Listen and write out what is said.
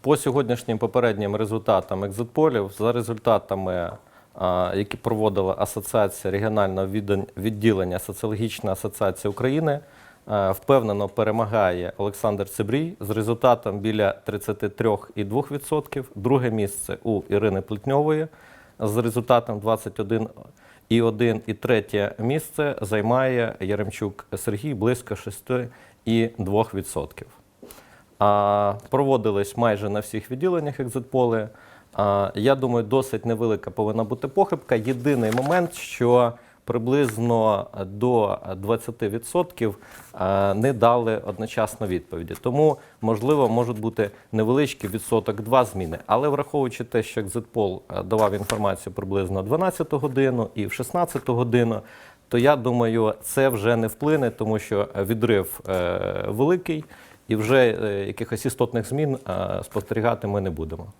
По сьогоднішнім попереднім результатам екзитполів, за результатами, які проводила Асоціація регіонального відділення Соціологічна асоціація України, впевнено перемагає Олександр Цибрій з результатом біля 33,2%. Друге місце у Ірини Плетньової з результатом 21,1%. І третє місце займає Яремчук Сергій близько 6,2%. Проводились майже на всіх відділеннях екзитполи. Я думаю, досить невелика повинна бути похибка. Єдиний момент, що приблизно до 20% не дали одночасно відповіді. Тому, можливо, можуть бути невеличкі відсоток два зміни. Але враховуючи те, що екзитпол давав інформацію приблизно 12 годину і в 16 годину, то я думаю, це вже не вплине, тому що відрив е, великий, і вже е, якихось істотних змін е, спостерігати ми не будемо.